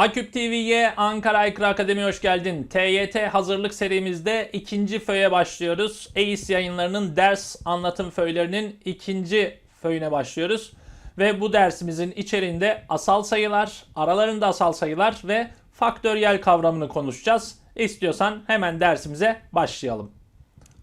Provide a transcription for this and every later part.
Aküp TV'ye Ankara Aykırı Akademi hoş geldin. TYT hazırlık serimizde ikinci föye başlıyoruz. EIS yayınlarının ders anlatım föylerinin ikinci föyüne başlıyoruz. Ve bu dersimizin içeriğinde asal sayılar, aralarında asal sayılar ve faktöriyel kavramını konuşacağız. İstiyorsan hemen dersimize başlayalım.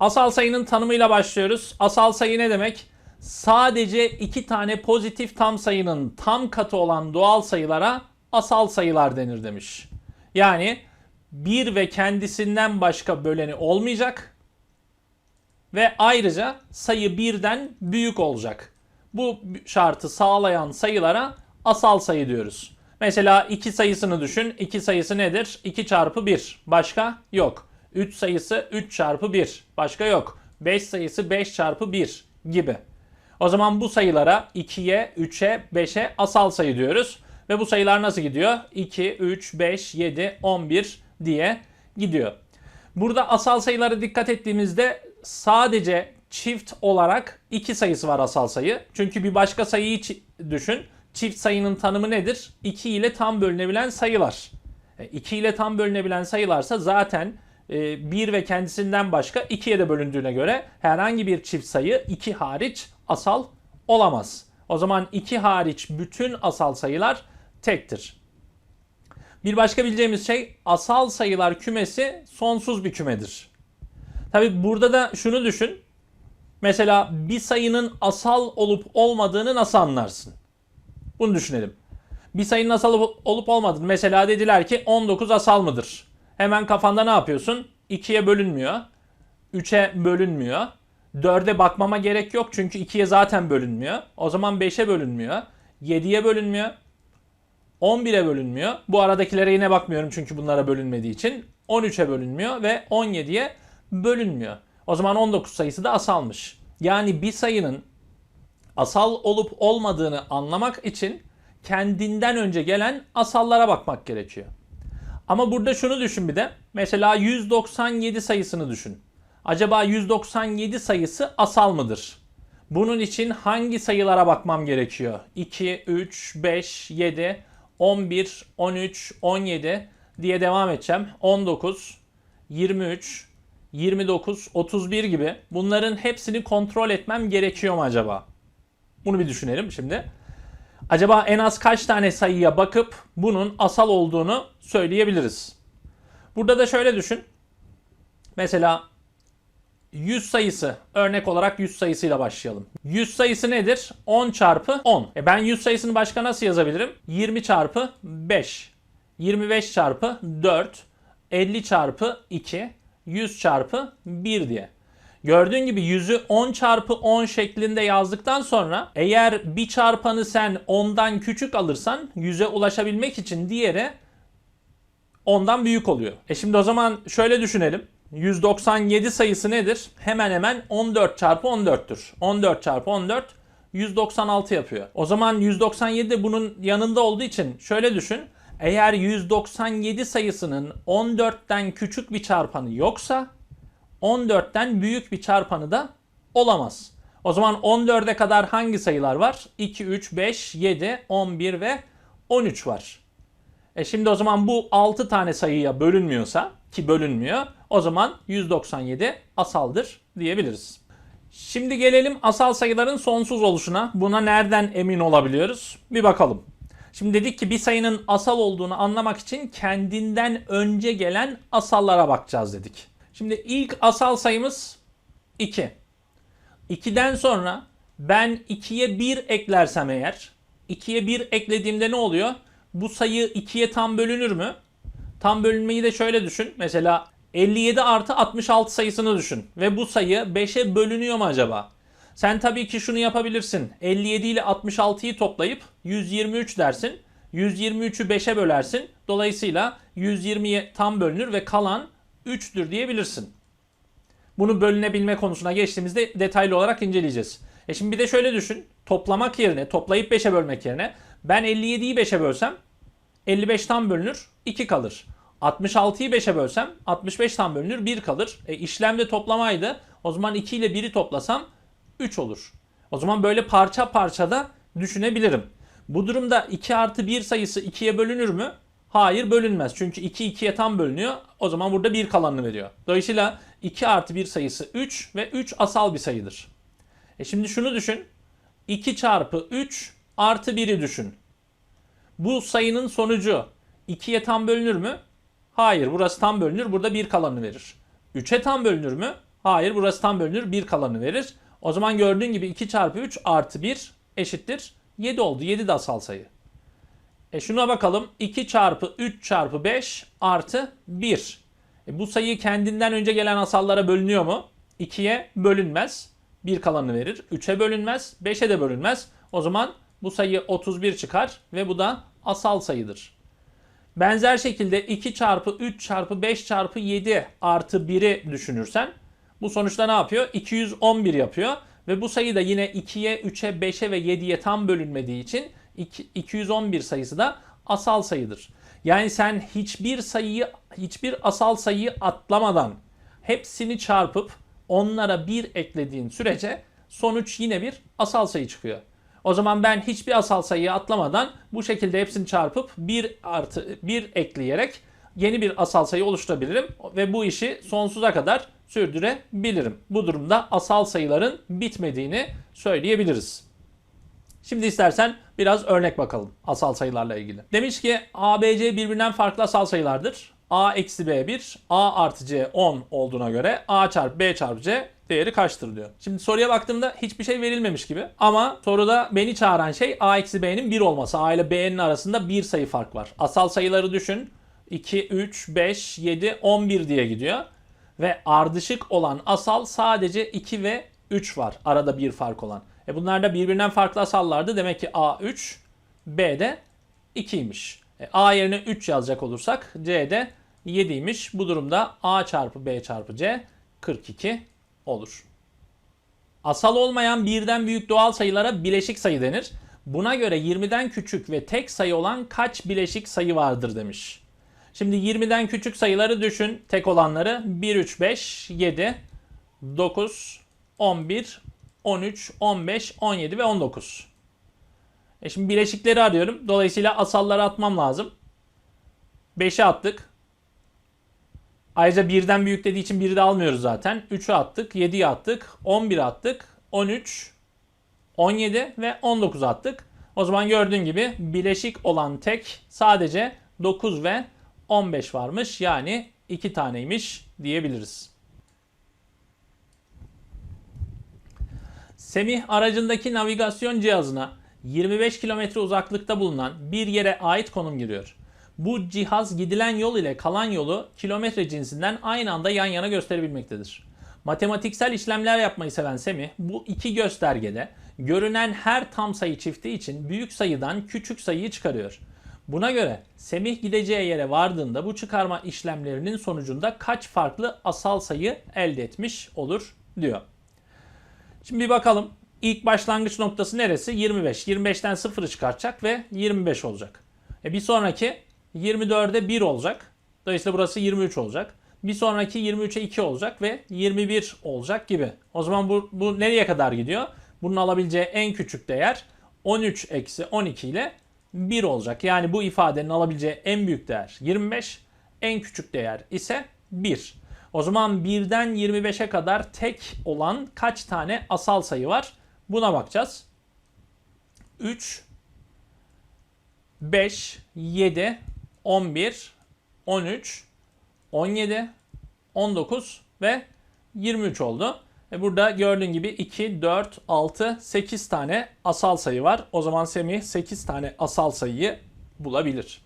Asal sayının tanımıyla başlıyoruz. Asal sayı ne demek? Sadece iki tane pozitif tam sayının tam katı olan doğal sayılara asal sayılar denir demiş. Yani bir ve kendisinden başka böleni olmayacak ve ayrıca sayı birden büyük olacak. Bu şartı sağlayan sayılara asal sayı diyoruz. Mesela 2 sayısını düşün. 2 sayısı nedir? 2 çarpı 1. Başka? Yok. 3 sayısı 3 çarpı 1. Başka yok. 5 sayısı 5 çarpı 1 gibi. O zaman bu sayılara 2'ye, 3'e, 5'e asal sayı diyoruz. Ve bu sayılar nasıl gidiyor? 2, 3, 5, 7, 11 diye gidiyor. Burada asal sayılara dikkat ettiğimizde sadece çift olarak 2 sayısı var asal sayı. Çünkü bir başka sayıyı düşün. Çift sayının tanımı nedir? 2 ile tam bölünebilen sayılar. 2 ile tam bölünebilen sayılarsa zaten 1 ve kendisinden başka 2'ye de bölündüğüne göre herhangi bir çift sayı 2 hariç asal olamaz. O zaman 2 hariç bütün asal sayılar tektir. Bir başka bileceğimiz şey asal sayılar kümesi sonsuz bir kümedir. Tabi burada da şunu düşün. Mesela bir sayının asal olup olmadığını nasıl anlarsın? Bunu düşünelim. Bir sayının asal olup- olmadığını mesela dediler ki 19 asal mıdır? Hemen kafanda ne yapıyorsun? 2'ye bölünmüyor. 3'e bölünmüyor. 4'e bakmama gerek yok çünkü 2'ye zaten bölünmüyor. O zaman 5'e bölünmüyor. 7'ye bölünmüyor. 11'e bölünmüyor. Bu aradakilere yine bakmıyorum çünkü bunlara bölünmediği için. 13'e bölünmüyor ve 17'ye bölünmüyor. O zaman 19 sayısı da asalmış. Yani bir sayının asal olup olmadığını anlamak için kendinden önce gelen asallara bakmak gerekiyor. Ama burada şunu düşün bir de. Mesela 197 sayısını düşün. Acaba 197 sayısı asal mıdır? Bunun için hangi sayılara bakmam gerekiyor? 2, 3, 5, 7, 11, 13, 17 diye devam edeceğim. 19, 23, 29, 31 gibi bunların hepsini kontrol etmem gerekiyor mu acaba? Bunu bir düşünelim şimdi. Acaba en az kaç tane sayıya bakıp bunun asal olduğunu söyleyebiliriz? Burada da şöyle düşün. Mesela 100 sayısı örnek olarak 100 sayısıyla başlayalım. 100 sayısı nedir? 10 çarpı 10. E ben 100 sayısını başka nasıl yazabilirim? 20 çarpı 5. 25 çarpı 4. 50 çarpı 2. 100 çarpı 1 diye. Gördüğün gibi 100'ü 10 çarpı 10 şeklinde yazdıktan sonra eğer bir çarpanı sen 10'dan küçük alırsan 100'e ulaşabilmek için diğeri ondan büyük oluyor. E şimdi o zaman şöyle düşünelim. 197 sayısı nedir? Hemen hemen 14 çarpı 14'tür. 14 çarpı 14 196 yapıyor. O zaman 197 de bunun yanında olduğu için şöyle düşün. Eğer 197 sayısının 14'ten küçük bir çarpanı yoksa 14'ten büyük bir çarpanı da olamaz. O zaman 14'e kadar hangi sayılar var? 2, 3, 5, 7, 11 ve 13 var. E şimdi o zaman bu 6 tane sayıya bölünmüyorsa ki bölünmüyor o zaman 197 asaldır diyebiliriz. Şimdi gelelim asal sayıların sonsuz oluşuna. Buna nereden emin olabiliyoruz? Bir bakalım. Şimdi dedik ki bir sayının asal olduğunu anlamak için kendinden önce gelen asallara bakacağız dedik. Şimdi ilk asal sayımız 2. 2'den sonra ben 2'ye 1 eklersem eğer 2'ye 1 eklediğimde ne oluyor? Bu sayı 2'ye tam bölünür mü? Tam bölünmeyi de şöyle düşün. Mesela 57 artı 66 sayısını düşün. Ve bu sayı 5'e bölünüyor mu acaba? Sen tabii ki şunu yapabilirsin. 57 ile 66'yı toplayıp 123 dersin. 123'ü 5'e bölersin. Dolayısıyla 120'ye tam bölünür ve kalan 3'tür diyebilirsin. Bunu bölünebilme konusuna geçtiğimizde detaylı olarak inceleyeceğiz. E şimdi bir de şöyle düşün. Toplamak yerine, toplayıp 5'e bölmek yerine ben 57'yi 5'e bölsem 55 tam bölünür, 2 kalır. 66'yı 5'e bölsem 65 tam bölünür, 1 kalır. E işlemde toplamaydı. O zaman 2 ile 1'i toplasam 3 olur. O zaman böyle parça parça da düşünebilirim. Bu durumda 2 artı 1 sayısı 2'ye bölünür mü? Hayır bölünmez. Çünkü 2 2'ye tam bölünüyor. O zaman burada 1 kalanını veriyor. Dolayısıyla 2 artı 1 sayısı 3 ve 3 asal bir sayıdır. E şimdi şunu düşün. 2 çarpı 3 artı 1'i düşün. Bu sayının sonucu 2'ye tam bölünür mü? Hayır burası tam bölünür. Burada 1 kalanı verir. 3'e tam bölünür mü? Hayır burası tam bölünür. 1 kalanı verir. O zaman gördüğün gibi 2 çarpı 3 artı 1 eşittir 7 oldu. 7 de asal sayı. E şuna bakalım. 2 çarpı 3 çarpı 5 artı 1. E bu sayı kendinden önce gelen asallara bölünüyor mu? 2'ye bölünmez. 1 kalanı verir. 3'e bölünmez. 5'e de bölünmez. O zaman bu sayı 31 çıkar ve bu da asal sayıdır. Benzer şekilde 2 çarpı 3 çarpı 5 çarpı 7 artı 1'i düşünürsen bu sonuçta ne yapıyor? 211 yapıyor. Ve bu sayı da yine 2'ye, 3'e, 5'e ve 7'ye tam bölünmediği için 211 sayısı da asal sayıdır. Yani sen hiçbir sayıyı, hiçbir asal sayıyı atlamadan hepsini çarpıp onlara 1 eklediğin sürece sonuç yine bir asal sayı çıkıyor. O zaman ben hiçbir asal sayıyı atlamadan bu şekilde hepsini çarpıp 1 artı 1 ekleyerek yeni bir asal sayı oluşturabilirim ve bu işi sonsuza kadar sürdürebilirim. Bu durumda asal sayıların bitmediğini söyleyebiliriz. Şimdi istersen biraz örnek bakalım asal sayılarla ilgili. Demiş ki A, B, C birbirinden farklı asal sayılardır. A eksi B 1, A artı C 10 olduğuna göre A çarpı B çarpı C değeri kaçtır diyor. Şimdi soruya baktığımda hiçbir şey verilmemiş gibi. Ama soruda beni çağıran şey A eksi B'nin 1 olması. A ile B'nin arasında bir sayı fark var. Asal sayıları düşün. 2, 3, 5, 7, 11 diye gidiyor. Ve ardışık olan asal sadece 2 ve 3 var. Arada bir fark olan. E bunlar da birbirinden farklı asallardı. Demek ki A 3, B de 2'ymiş. E A yerine 3 yazacak olursak C de 7'ymiş. Bu durumda A çarpı B çarpı C 42 olur. Asal olmayan birden büyük doğal sayılara bileşik sayı denir. Buna göre 20'den küçük ve tek sayı olan kaç bileşik sayı vardır demiş. Şimdi 20'den küçük sayıları düşün. Tek olanları 1, 3, 5, 7, 9, 11, 13, 15, 17 ve 19. E şimdi bileşikleri arıyorum. Dolayısıyla asalları atmam lazım. 5'i attık. Ayrıca birden büyük dediği için 1'i de almıyoruz zaten. 3'ü attık, 7'yi attık, 11'i attık, 13, 17 ve 19 attık. O zaman gördüğün gibi bileşik olan tek sadece 9 ve 15 varmış. Yani 2 taneymiş diyebiliriz. Semih aracındaki navigasyon cihazına 25 kilometre uzaklıkta bulunan bir yere ait konum giriyor. Bu cihaz gidilen yol ile kalan yolu kilometre cinsinden aynı anda yan yana gösterebilmektedir. Matematiksel işlemler yapmayı seven Semih bu iki göstergede görünen her tam sayı çifti için büyük sayıdan küçük sayıyı çıkarıyor. Buna göre Semih gideceği yere vardığında bu çıkarma işlemlerinin sonucunda kaç farklı asal sayı elde etmiş olur diyor. Şimdi bir bakalım. İlk başlangıç noktası neresi? 25. 25'ten 0'ı çıkartacak ve 25 olacak. E bir sonraki 24'e 1 olacak. Dolayısıyla burası 23 olacak. Bir sonraki 23'e 2 olacak ve 21 olacak gibi. O zaman bu, bu nereye kadar gidiyor? Bunun alabileceği en küçük değer 13 eksi 12 ile 1 olacak. Yani bu ifadenin alabileceği en büyük değer 25, en küçük değer ise 1. O zaman 1'den 25'e kadar tek olan kaç tane asal sayı var? Buna bakacağız. 3, 5, 7, 11, 13, 17, 19 ve 23 oldu. E burada gördüğün gibi 2, 4, 6, 8 tane asal sayı var. O zaman Semih 8 tane asal sayıyı bulabilir.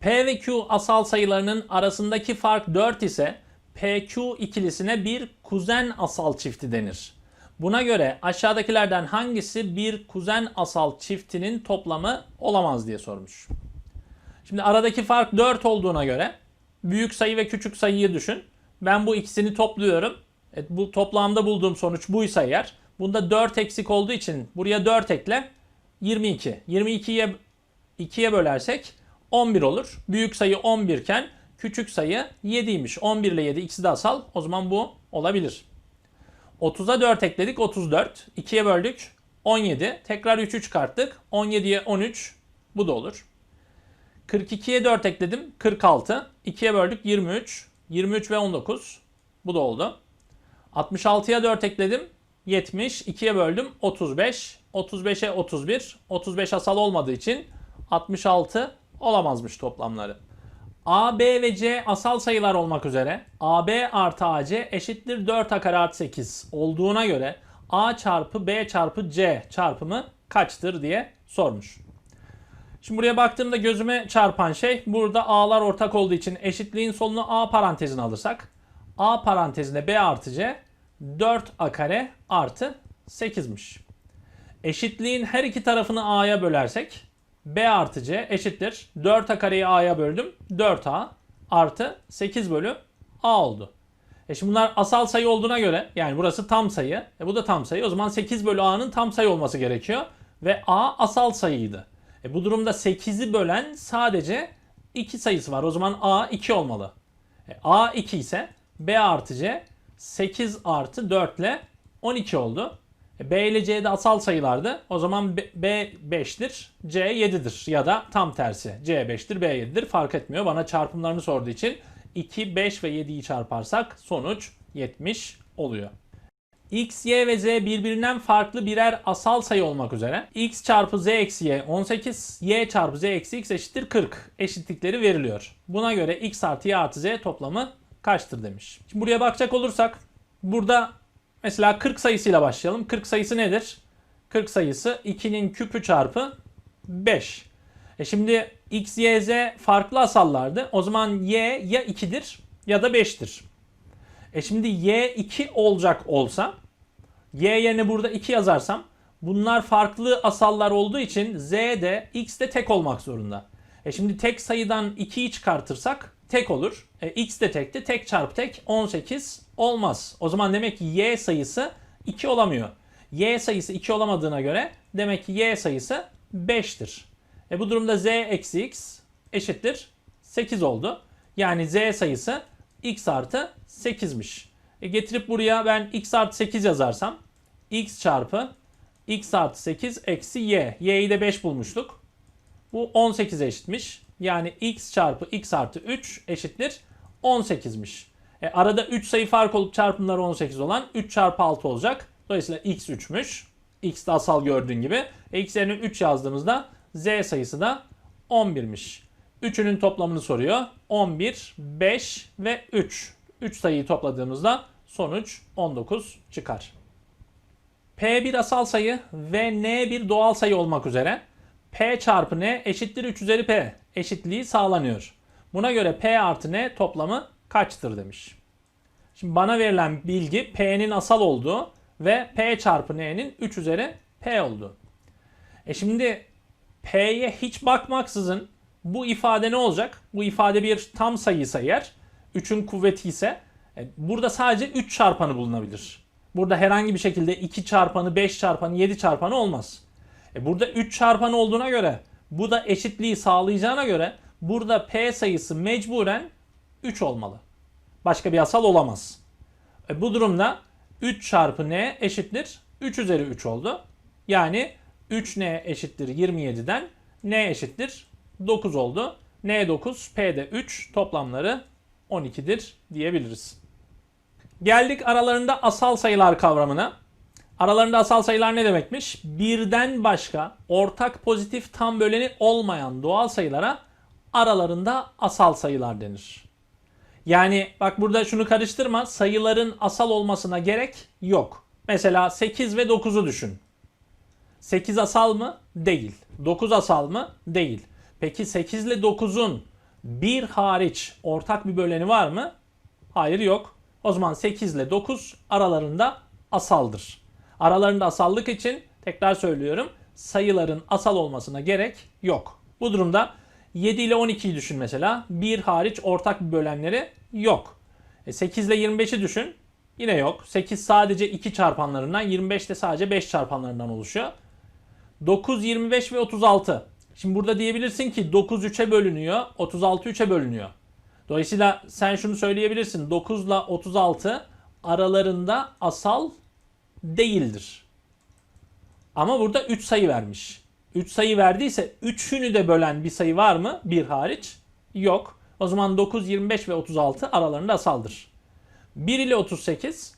P ve Q asal sayılarının arasındaki fark 4 ise PQ ikilisine bir kuzen asal çifti denir. Buna göre aşağıdakilerden hangisi bir kuzen asal çiftinin toplamı olamaz diye sormuş. Şimdi aradaki fark 4 olduğuna göre büyük sayı ve küçük sayıyı düşün. Ben bu ikisini topluyorum. Evet, bu toplamda bulduğum sonuç buysa eğer. Bunda 4 eksik olduğu için buraya 4 ekle 22. 22'ye 2'ye bölersek 11 olur. Büyük sayı 11 iken küçük sayı 7'ymiş. 11 ile 7 ikisi de asal. O zaman bu olabilir. 30'a 4 ekledik 34. 2'ye böldük 17. Tekrar 3'ü çıkarttık. 17'ye 13. Bu da olur. 42'ye 4 ekledim. 46. 2'ye böldük 23. 23 ve 19. Bu da oldu. 66'ya 4 ekledim. 70. 2'ye böldüm. 35. 35'e 31. 35 asal olmadığı için 66 olamazmış toplamları. A, B ve C asal sayılar olmak üzere AB artı AC eşittir 4A kare artı 8 olduğuna göre A çarpı B çarpı C çarpımı kaçtır diye sormuş. Şimdi buraya baktığımda gözüme çarpan şey burada A'lar ortak olduğu için eşitliğin solunu A parantezine alırsak A parantezine B artı C 4A kare artı 8'miş. Eşitliğin her iki tarafını A'ya bölersek B artı C eşittir. 4A kareyi A'ya böldüm. 4A artı 8 bölü A oldu. E şimdi bunlar asal sayı olduğuna göre yani burası tam sayı. E bu da tam sayı. O zaman 8 bölü A'nın tam sayı olması gerekiyor. Ve A asal sayıydı. E bu durumda 8'i bölen sadece 2 sayısı var. O zaman A 2 olmalı. E A 2 ise B artı C 8 artı 4 ile 12 oldu. E, B ile C de asal sayılardı. O zaman B, B 5'tir, C 7'dir ya da tam tersi. C 5'tir, B 7'dir fark etmiyor. Bana çarpımlarını sorduğu için 2, 5 ve 7'yi çarparsak sonuç 70 oluyor. X, Y ve Z birbirinden farklı birer asal sayı olmak üzere X çarpı Z eksi Y 18, Y çarpı Z eksi X eşittir 40 eşitlikleri veriliyor. Buna göre X artı Y artı Z toplamı kaçtır demiş. Şimdi buraya bakacak olursak burada mesela 40 sayısıyla başlayalım. 40 sayısı nedir? 40 sayısı 2'nin küpü çarpı 5. E şimdi X, Y, Z farklı asallardı. O zaman Y ya 2'dir ya da 5'tir. E şimdi Y 2 olacak olsa Y yerine burada 2 yazarsam bunlar farklı asallar olduğu için Z de X de tek olmak zorunda. E şimdi tek sayıdan 2'yi çıkartırsak tek olur. E, X de tekti. Tek çarpı tek 18 olmaz. O zaman demek ki Y sayısı 2 olamıyor. Y sayısı 2 olamadığına göre demek ki Y sayısı 5'tir. E bu durumda Z eksi X eşittir 8 oldu. Yani Z sayısı X artı 8'miş. E getirip buraya ben X artı 8 yazarsam X çarpı X artı 8 eksi Y. Y'yi de 5 bulmuştuk. Bu 18'e eşitmiş. Yani X çarpı X artı 3 eşittir 18'miş. E arada 3 sayı fark olup çarpımları 18 olan 3 çarpı 6 olacak. Dolayısıyla X 3'müş. X de asal gördüğün gibi. E, X yerine 3 yazdığımızda Z sayısı da 11'miş. Üçünün toplamını soruyor. 11, 5 ve 3. 3 sayıyı topladığımızda sonuç 19 çıkar. P bir asal sayı ve N bir doğal sayı olmak üzere P çarpı N eşittir 3 üzeri P eşitliği sağlanıyor. Buna göre P artı N toplamı kaçtır demiş. Şimdi bana verilen bilgi P'nin asal olduğu ve P çarpı N'nin 3 üzeri P olduğu. E şimdi P'ye hiç bakmaksızın bu ifade ne olacak? Bu ifade bir tam sayıysa eğer 3'ün kuvveti ise e, burada sadece 3 çarpanı bulunabilir. Burada herhangi bir şekilde 2 çarpanı, 5 çarpanı, 7 çarpanı olmaz. E burada 3 çarpanı olduğuna göre bu da eşitliği sağlayacağına göre burada P sayısı mecburen 3 olmalı. Başka bir asal olamaz. E bu durumda 3 çarpı n eşittir 3 üzeri 3 oldu. Yani 3n eşittir 27'den n eşittir 9 oldu. n 9, p de 3 toplamları 12'dir diyebiliriz. Geldik aralarında asal sayılar kavramına. Aralarında asal sayılar ne demekmiş? Birden başka ortak pozitif tam böleni olmayan doğal sayılara aralarında asal sayılar denir. Yani bak burada şunu karıştırma. Sayıların asal olmasına gerek yok. Mesela 8 ve 9'u düşün. 8 asal mı? Değil. 9 asal mı? Değil. Peki 8 ile 9'un bir hariç ortak bir böleni var mı? Hayır yok. O zaman 8 ile 9 aralarında asaldır. Aralarında asallık için tekrar söylüyorum sayıların asal olmasına gerek yok. Bu durumda 7 ile 12'yi düşün mesela. Bir hariç ortak bir bölenleri yok. E 8 ile 25'i düşün. Yine yok. 8 sadece 2 çarpanlarından, 25 de sadece 5 çarpanlarından oluşuyor. 9, 25 ve 36. Şimdi burada diyebilirsin ki 9 3'e bölünüyor, 36 3'e bölünüyor. Dolayısıyla sen şunu söyleyebilirsin. 9 ile 36 aralarında asal değildir. Ama burada 3 sayı vermiş. 3 sayı verdiyse 3'ünü de bölen bir sayı var mı? 1 hariç. Yok. O zaman 9, 25 ve 36 aralarında asaldır. 1 ile 38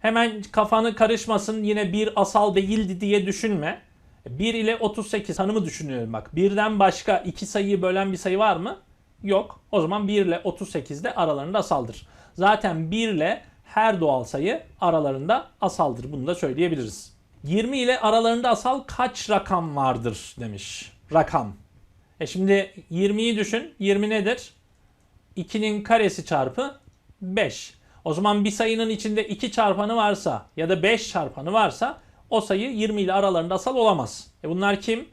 hemen kafanı karışmasın yine bir asal değildi diye düşünme. 1 ile 38 tanımı düşünüyorum bak. Birden başka iki sayıyı bölen bir sayı var mı? Yok. O zaman 1 ile 38 de aralarında asaldır. Zaten 1 ile her doğal sayı aralarında asaldır. Bunu da söyleyebiliriz. 20 ile aralarında asal kaç rakam vardır demiş. Rakam. E şimdi 20'yi düşün. 20 nedir? 2'nin karesi çarpı 5. O zaman bir sayının içinde 2 çarpanı varsa ya da 5 çarpanı varsa o sayı 20 ile aralarında asal olamaz. E bunlar kim?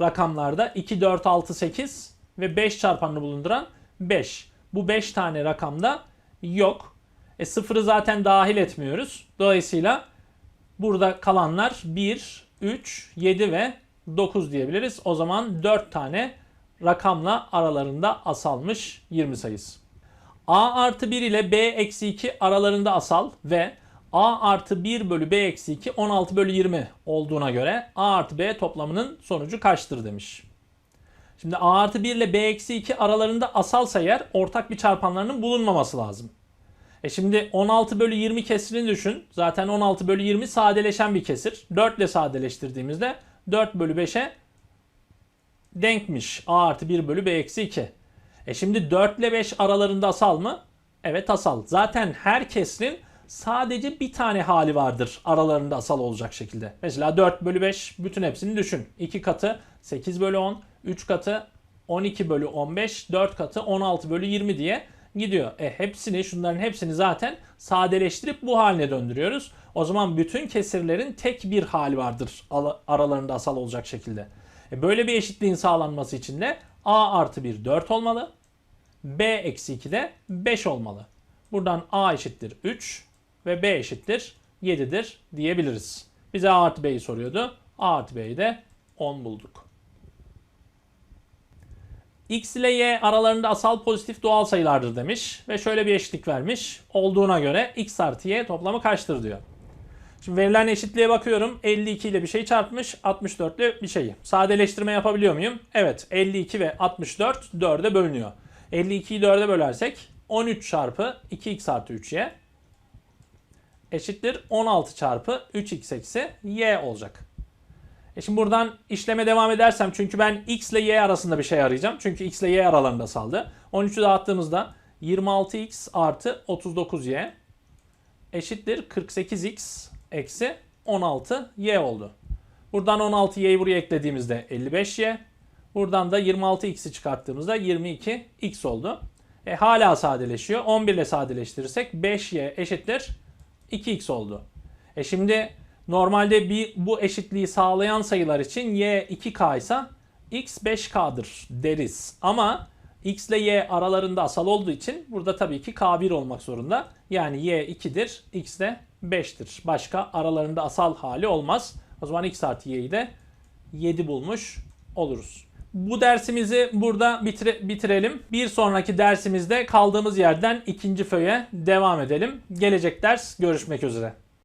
Rakamlarda 2, 4, 6, 8 ve 5 çarpanını bulunduran 5. Bu 5 tane rakamda yok. E sıfırı zaten dahil etmiyoruz. Dolayısıyla burada kalanlar 1, 3, 7 ve 9 diyebiliriz. O zaman 4 tane rakamla aralarında asalmış 20 sayısı. A artı 1 ile B eksi 2 aralarında asal ve A artı 1 bölü B eksi 2 16 bölü 20 olduğuna göre A artı B toplamının sonucu kaçtır demiş. Şimdi A artı 1 ile B eksi 2 aralarında asalsa eğer ortak bir çarpanlarının bulunmaması lazım. E şimdi 16 bölü 20 kesirini düşün. Zaten 16 bölü 20 sadeleşen bir kesir. 4 ile sadeleştirdiğimizde 4 bölü 5'e denkmiş. A artı 1 bölü B eksi 2. E şimdi 4 ile 5 aralarında asal mı? Evet asal. Zaten her kesrin sadece bir tane hali vardır aralarında asal olacak şekilde. Mesela 4 bölü 5 bütün hepsini düşün. 2 katı 8 bölü 10, 3 katı 12 bölü 15, 4 katı 16 bölü 20 diye gidiyor. E hepsini şunların hepsini zaten sadeleştirip bu haline döndürüyoruz. O zaman bütün kesirlerin tek bir hali vardır aralarında asal olacak şekilde. E böyle bir eşitliğin sağlanması için de a artı 1 4 olmalı. b eksi 2 de 5 olmalı. Buradan a eşittir 3 ve b eşittir 7'dir diyebiliriz. Bize a artı b'yi soruyordu. a artı b'yi de 10 bulduk. X ile Y aralarında asal pozitif doğal sayılardır demiş. Ve şöyle bir eşitlik vermiş. Olduğuna göre X artı Y toplamı kaçtır diyor. Şimdi verilen eşitliğe bakıyorum. 52 ile bir şey çarpmış. 64 ile bir şeyi. Sadeleştirme yapabiliyor muyum? Evet. 52 ve 64 4'e bölünüyor. 52'yi 4'e bölersek 13 çarpı 2x artı 3y eşittir 16 çarpı 3x eksi y olacak. E şimdi buradan işleme devam edersem çünkü ben x ile y arasında bir şey arayacağım. Çünkü x ile y aralarında saldı. 13'ü dağıttığımızda 26x artı 39y eşittir 48x eksi 16y oldu. Buradan 16y'yi buraya eklediğimizde 55y. Buradan da 26x'i çıkarttığımızda 22x oldu. E, hala sadeleşiyor. 11 ile sadeleştirirsek 5y eşittir 2x oldu. E şimdi normalde bir bu eşitliği sağlayan sayılar için y 2k ise x 5k'dır deriz. Ama x ile y aralarında asal olduğu için burada tabii ki k1 olmak zorunda. Yani y 2'dir, x de 5'tir. Başka aralarında asal hali olmaz. O zaman x artı y'yi de 7 bulmuş oluruz. Bu dersimizi burada bitire, bitirelim. Bir sonraki dersimizde kaldığımız yerden ikinci föye devam edelim. Gelecek ders görüşmek üzere.